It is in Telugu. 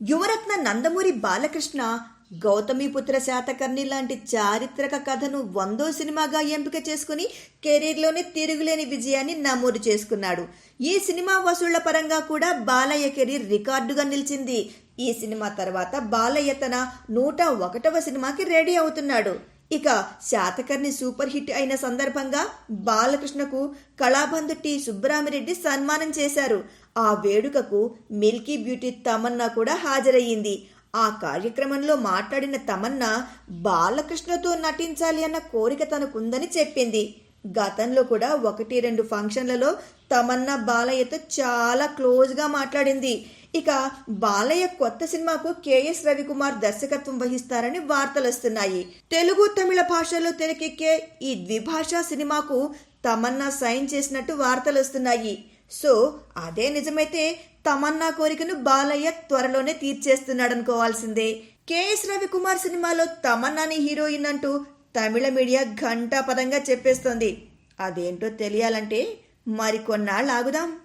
యువరత్న నందమూరి బాలకృష్ణ గౌతమిపుత్ర శాతకర్ణి లాంటి చారిత్రక కథను వందో సినిమాగా ఎంపిక చేసుకుని కెరీర్లోనే తిరుగులేని విజయాన్ని నమోదు చేసుకున్నాడు. ఈ సినిమా వసూళ్ళ పరంగా కూడా బాలయ్య కెరీర్ రికార్డుగా నిలిచింది. ఈ సినిమా తర్వాత బాలయ్య తన నూట ఒకటవ సినిమాకి రెడీ అవుతున్నాడు. ఇక శాతకర్ణి సూపర్ హిట్ అయిన సందర్భంగా బాలకృష్ణకు కళాబంధు సుబ్బరామిరెడ్డి సన్మానం చేశారు. ఆ వేడుకకు మిల్కీ బ్యూటీ తమన్నా కూడా హాజరయ్యింది. ఆ కార్యక్రమంలో మాట్లాడిన తమన్నా బాలకృష్ణతో నటించాలి అన్న కోరిక తనకుందని చెప్పింది. గతంలో కూడా ఒకటి రెండు ఫంక్షన్లలో తమన్నా బాలయ్యతో చాలా క్లోజ్గా మాట్లాడింది. ఇక బాలయ్య కొత్త సినిమాకు కేఎస్ రవికుమార్ దర్శకత్వం వహిస్తారని వార్తలు వస్తున్నాయి. తెలుగు తమిళ భాషల్లో తెరకెక్కే ఈ ద్విభాషా సినిమాకు తమన్నా సైన్ చేసినట్టు వార్తలు వస్తున్నాయి. సో అదే నిజమైతే తమన్నా కోరికను బాలయ్య త్వరలోనే తీర్చేస్తున్నాడనుకోవాల్సిందే. కేఎస్ రవికుమార్ సినిమాలో తమన్నాని హీరోయిన్ అంటూ తమిళ మీడియా ఘంటాపదంగా చెప్పేస్తోంది. అదేంటో తెలియాలంటే మరికొన్నాళ్ళు ఆగుదాం.